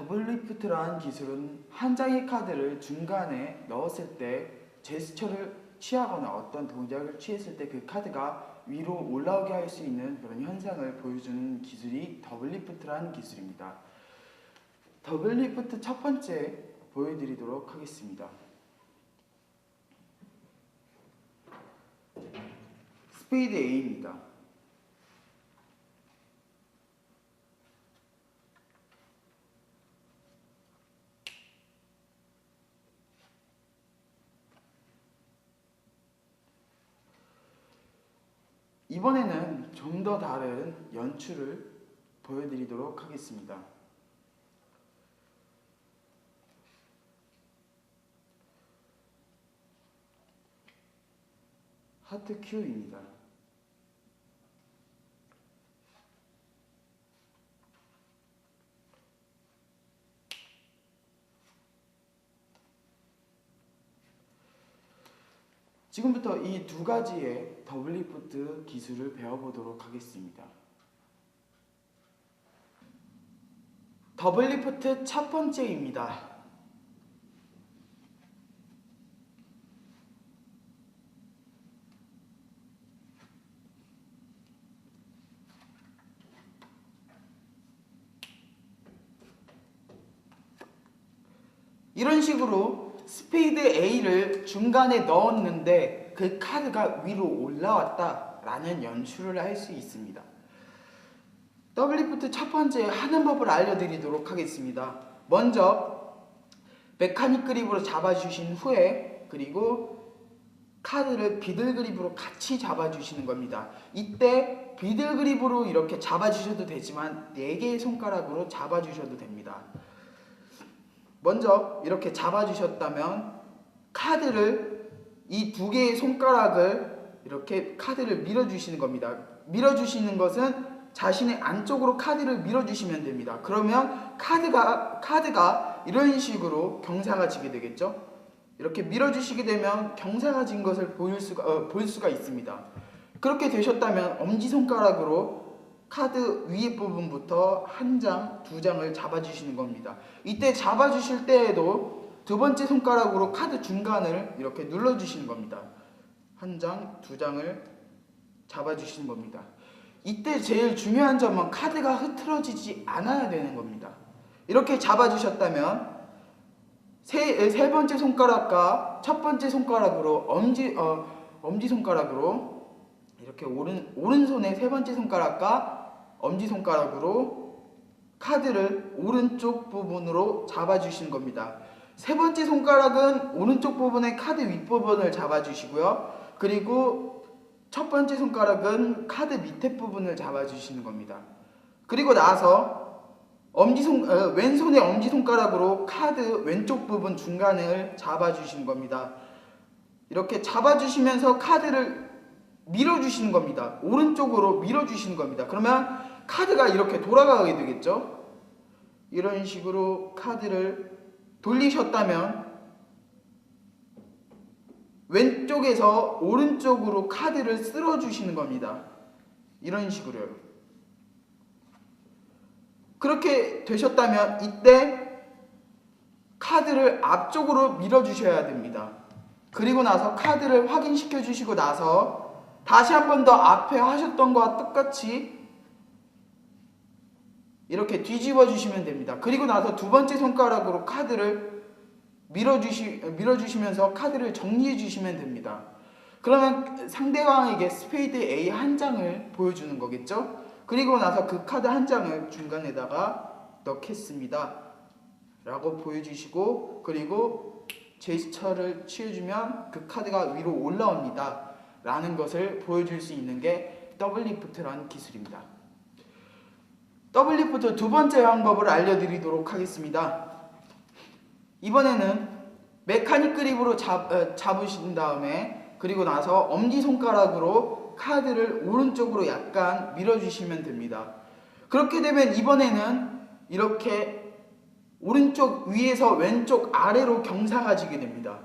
더블 리프트라는 기술은 한 장의 카드를 중간에 넣었을 때 제스처를 취하거나 어떤 동작을 취했을 때 그 카드가 위로 올라오게 할 수 있는 그런 현상을 보여주는 기술이 더블 리프트라는 기술입니다. 더블 리프트 첫 번째 보여드리도록 하겠습니다. 스페이드 A입니다. 이번에는 좀 더 다른 연출을 보여드리도록 하겠습니다. 하트 Q입니다. 지금부터 이 두 가지의 더블 리프트 기술을 배워보도록 하겠습니다. 더블 리프트 첫 번째입니다. 이런 식으로 스페이드 A를 중간에 넣었는데 그 카드가 위로 올라왔다라는 연출을 할 수 있습니다. 더블리프트 첫 번째 하는 법을 알려드리도록 하겠습니다. 먼저 메카닉 그립으로 잡아주신 후에 그리고 카드를 비들 그립으로 같이 잡아주시는 겁니다. 이때 비들 그립으로 이렇게 잡아주셔도 되지만 4개의 손가락으로 잡아주셔도 됩니다. 먼저 이렇게 잡아주셨다면 카드를 이 두 개의 손가락을 이렇게 카드를 밀어주시는 겁니다. 밀어주시는 것은 자신의 안쪽으로 카드를 밀어주시면 됩니다. 그러면 카드가 카드가 이런 식으로 경사가 지게 되겠죠. 이렇게 밀어주시게 되면 경사가 진 것을 보일 수가 어, 볼 수가 있습니다. 그렇게 되셨다면 엄지 손가락으로 카드 위에 부분부터 한 장, 두 장을 잡아주시는 겁니다. 이때 잡아주실 때에도 두 번째 손가락으로 카드 중간을 이렇게 눌러주시는 겁니다. 한 장, 두 장을 잡아주시는 겁니다. 이때 제일 중요한 점은 카드가 흐트러지지 않아야 되는 겁니다. 이렇게 잡아주셨다면 세, 세 번째 손가락과 첫 번째 손가락으로 엄지 어, 엄지 손가락으로 이렇게 오른 오른손의 세 번째 손가락과 엄지 손가락으로 카드를 오른쪽 부분으로 잡아주시는 겁니다. 세 번째 손가락은 오른쪽 부분의 카드 윗부분을 잡아주시고요. 그리고 첫 번째 손가락은 카드 밑에 부분을 잡아주시는 겁니다. 그리고 나서 엄지손 어, 왼손의 엄지 손가락으로 카드 왼쪽 부분 중간을 잡아주시는 겁니다. 이렇게 잡아주시면서 카드를 밀어주시는 겁니다. 오른쪽으로 밀어주시는 겁니다. 그러면 카드가 이렇게 돌아가게 되겠죠. 이런 식으로 카드를 돌리셨다면 왼쪽에서 오른쪽으로 카드를 쓸어 주시는 겁니다. 이런 식으로요. 그렇게 되셨다면 이때 카드를 앞쪽으로 밀어 주셔야 됩니다. 그리고 나서 카드를 확인시켜 주시고 나서 다시 한 번 더 앞에 하셨던 것과 똑같이 이렇게 뒤집어 주시면 됩니다. 그리고 나서 두 번째 손가락으로 카드를 밀어주시, 밀어주시면서 카드를 정리해 주시면 됩니다. 그러면 상대방에게 스페이드 A 한 장을 보여주는 거겠죠? 그리고 나서 그 카드 한 장을 중간에다가 넣겠습니다. 라고 보여주시고 그리고 제스처를 취해주면 그 카드가 위로 올라옵니다. 라는 것을 보여줄 수 있는 게 더블 리프트라는 기술입니다. 더블 리프트 두 번째 방법을 알려드리도록 하겠습니다. 이번에는 메카닉 그립으로 잡, 어, 잡으신 다음에 그리고 나서 엄지손가락으로 카드를 오른쪽으로 약간 밀어주시면 됩니다. 그렇게 되면 이번에는 이렇게 오른쪽 위에서 왼쪽 아래로 경사가 지게 됩니다.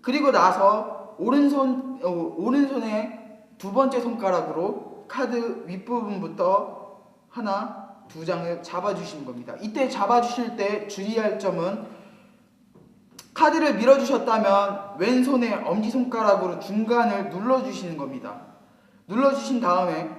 그리고 나서 오른손 어, 오른손의 두 번째 손가락으로 카드 윗부분부터 하나, 두 장을 잡아주시는 겁니다. 이때 잡아주실 때 주의할 점은 카드를 밀어주셨다면 왼손의 엄지손가락으로 중간을 눌러주시는 겁니다. 눌러주신 다음에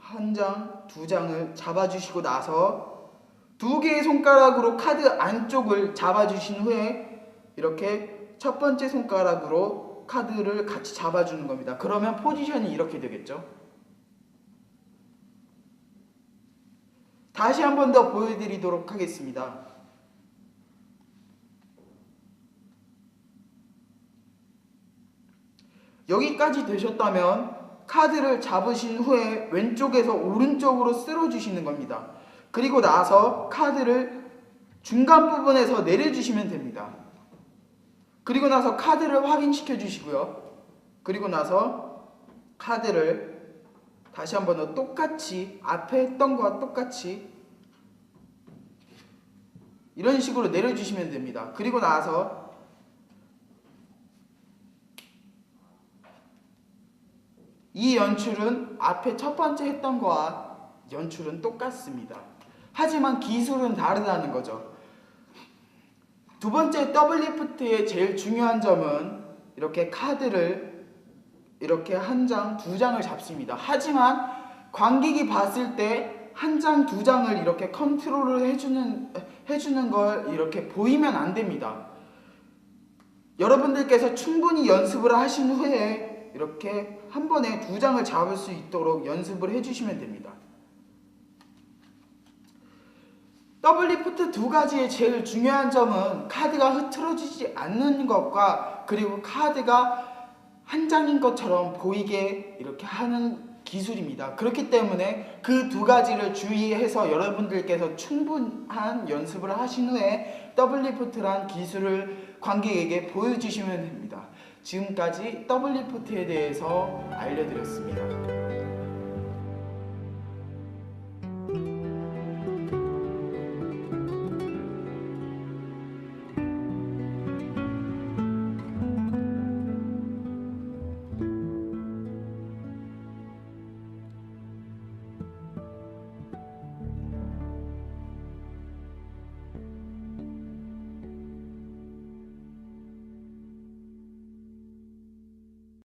한 장, 두 장을 잡아주시고 나서 두 개의 손가락으로 카드 안쪽을 잡아주신 후에 이렇게 첫 번째 손가락으로 카드를 같이 잡아주는 겁니다. 그러면 포지션이 이렇게 되겠죠. 다시 한 번 더 보여드리도록 하겠습니다. 여기까지 되셨다면 카드를 잡으신 후에 왼쪽에서 오른쪽으로 쓸어주시는 겁니다. 그리고 나서 카드를 중간 부분에서 내려주시면 됩니다. 그리고 나서 카드를 확인시켜 주시고요. 그리고 나서 카드를 다시 한 번 더 똑같이 앞에 했던 거와 똑같이 이런 식으로 내려주시면 됩니다. 그리고 나서 이 연출은 앞에 첫 번째 했던 거와 연출은 똑같습니다. 하지만 기술은 다르다는 거죠. 두 번째 더블 리프트의 제일 중요한 점은 이렇게 카드를 이렇게 한 장, 두 장을 잡습니다. 하지만 관객이 봤을 때 한 장, 두 장을 이렇게 컨트롤을 해주는 해주는 걸 이렇게 보이면 안 됩니다. 여러분들께서 충분히 연습을 하신 후에 이렇게 한 번에 두 장을 잡을 수 있도록 연습을 해주시면 됩니다. 더블 리프트 두 가지의 제일 중요한 점은 카드가 흐트러지지 않는 것과 그리고 카드가 한 장인 것처럼 보이게 이렇게 하는 기술입니다. 그렇기 때문에 그 두 가지를 주의해서 여러분들께서 충분한 연습을 하신 후에 더블 리프트란 기술을 관객에게 보여주시면 됩니다. 지금까지 더블 리프트에 대해서 알려드렸습니다.